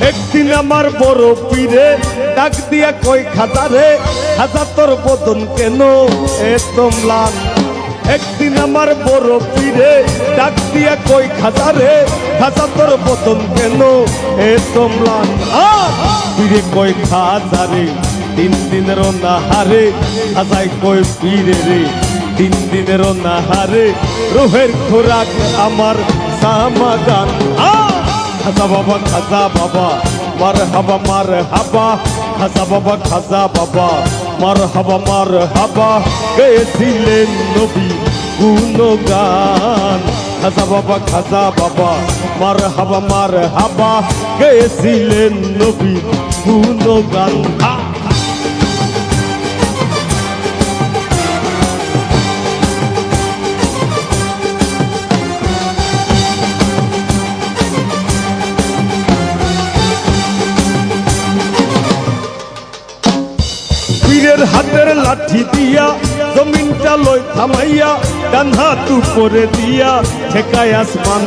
একদিন আমার বড় পীরে ডাক দিয়া কই খাজারে খাজা তোর বদন কেন এ তোমলান একদিন আমার বড় পীরে ডাক দিয়া কই খাজারে খাজা তোর বদন কেন এ তোমলান আ! পীরে কই খাজারে তিন দিনের নাহারে খাজাই কই পীরে রে? তিন দিনের নাহারে রোহের খোরাক আমার সামাগান আ! খাজা বাবা খাজা বাবা মার হাবা মার হাবা খাজা বাবা খাজা বাবা মার হাবা মার হাবা গেছিলেন নবী গুণগান খাজা বাবা খাজা বাবা মার হাবা মার হাবা গেছিলেন নবী গুণগান আ! হাতের লাঠি দিয়া, জমিনটা লই থামাইয়া ডান হাত উপরে দিয়া, ঠেকায় আসমান।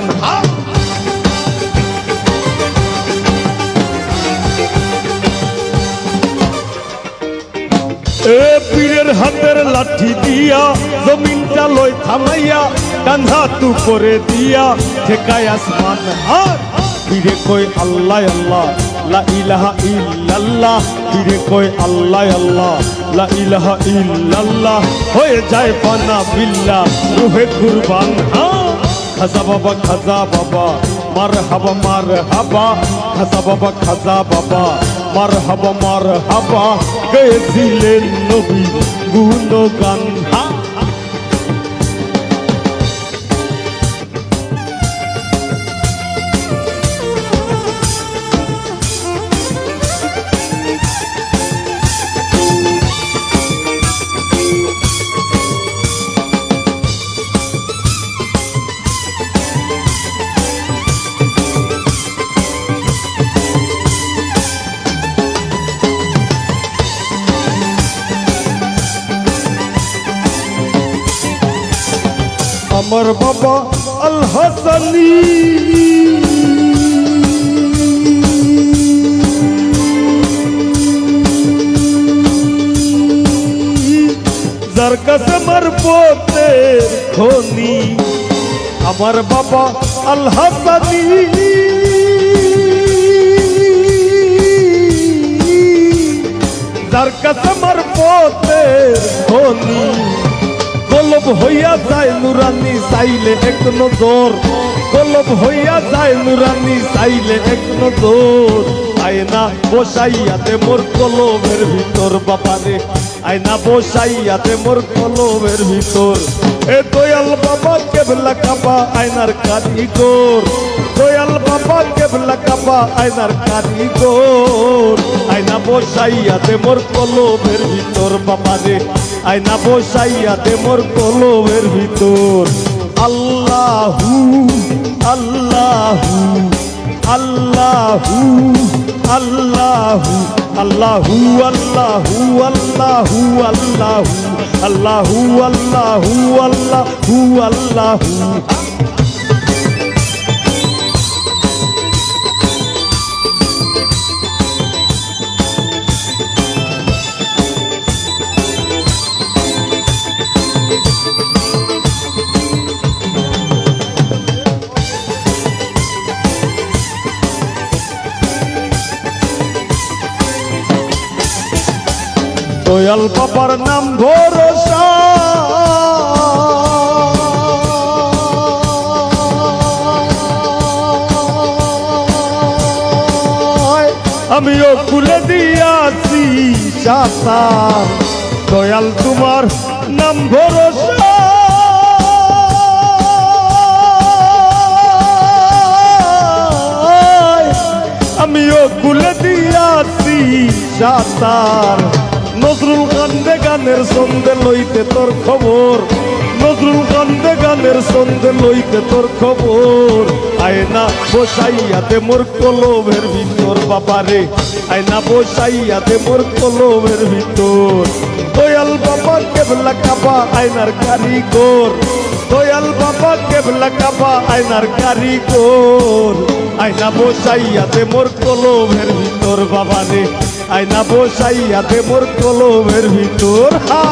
এ পীরের হাতের লাঠি দিয়া, জমিনটা লই থামাইয়া ডান হাত উপরে দিয়া, ঠেকায় আসমান। হাত পীরে কই আল্লাহ আল্লাহ। লা ইলাহা ইল্লাল্লাহ। পীরে কই আল্লাহ আল্লাহ। লা ইলাহা ইল্লাল্লাহ। হয়ে যায় পানা বিল্লাহ রুহে কুরবান খাজা বাবা খাজা বাবা। মার হাবা মার হাবা খাজা বাবা খাজা বাবা। মার হাবা মার হাবা গেছিলেন নবী গুণগান আমার বাবা আল হাসানি যার কাছে আমার পথের খনি আমার বাবা আল হাসানি যার কাছে আমার খনি কলব হইয়া যায় নুরানি, চাইলে এক নজর। গলব হইয়া যায় নুরানি, চাইলে এক নজর। আয়না বসাইয়াতে মোর কলমের ভিতর বাবারে আয়না বসাইয়াতে মোর কলমের ভিতর। এ দয়াল বাবা কেবলা কাবা, আয়নার কারিগর। দয়াল বাবা কেবলা কাবা আয়নার কারিগর আয়না বসাইয়াতে মোর কলবের ভিতর বাবারে আয়না বসাইয়াতে মোর কলবের ভিতর আল্লাহু আল্লাহু আল্লাহু আল্লাহু আল্লাহু আল্লাহু আল্লাহু আল্লাহু আল্লাহু আল্লাহু আল্লাহু আল্লাহু দয়াল বাবার নাম ভরসা। আমিও খুলে দিয়াছি চাষার দয়াল তোমার নাম ভরসা। আমিও খুলে দিয়াছি সাতার নজরুল কান্দে গানের সন্ধে লইতে তোর খবর। নজরুল কান্দে গানের সন্ধে লইতে তোর খবর। আয়না বসাইয়াতে মোর কলবের ভিতর, বাবারে। আয়না বসাইয়াতে মোর কলবের ভিতর। দয়াল বাবা কেবলা কাবা, আয়নার কারিগর। দয়াল বাবা কেবলা কাবা, আয়নার কারিগর আয়না বসাইয়াতে মোর কলমের ভিতর বাবা রে আয়না বসাইয়াতে মোর কলমের ভিতর, হা।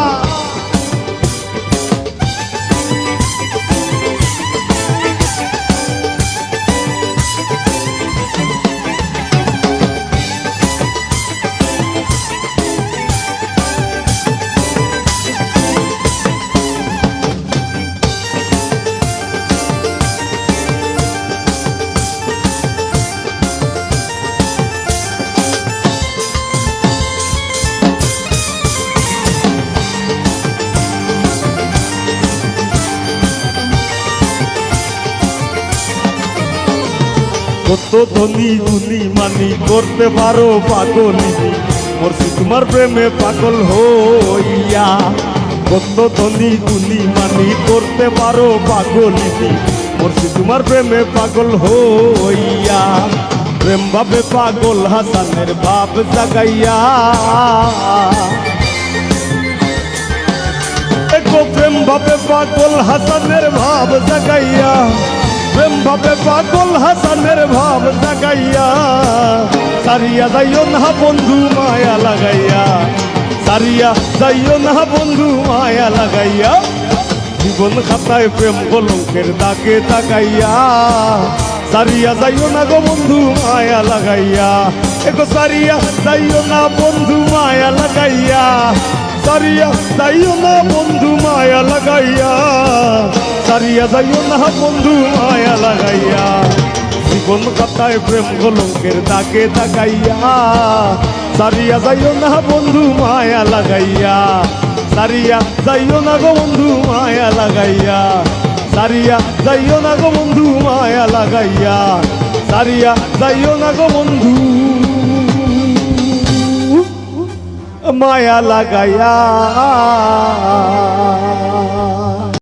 কত ধনী গুনি মানি করতে পারো পাগলিনি মরছি তোমার প্রেমে পাগল হইয়া কত ধনী গুনি মানি করতে পারো পাগলিনি মরছি তোমার প্রেমে পাগল হইয়া প্রেম ভাবে পাগল হাসানের বাপ জাগাইয়া। প্রেম ভাবে পাগল হাসানের ভাব জাগাইয়া প্রেম ভাবে পাগল হাসানের ভাব জাগাইয়া। সারিয়া যাইও না বন্ধু মায়া লাগাইয়া। সারিয়া যাইও না বন্ধু মায়া লাগাইয়া। জীবন খাতায় প্রেম কলঙ্কের দাগে তাকাইয়া। সারিয়া যাইও না গো বন্ধু মায়া লাগাইয়া। এগো সারিয়া যাইও না বন্ধু মায়া লাগাইয়া। সারিয়া যাইও না বন্ধু মায়া লাগাইয়া। সারিয়া যাইও না বন্ধু, মায়া লাগাইয়া। জীবন কাতায় প্রেম কলঙ্কের দাগে তাকাইয়া সারিয়া যাইও না বন্ধু, মায়া লাগাইয়া। সারিয়া যাইও না গো বন্ধু, মায়া লাগাইয়া। সারিয়া যাইও না গো বন্ধু, মায়া লাগাইয়া। সারিয়া যাইও না গো বন্ধু। মায়া লাগাইয়া।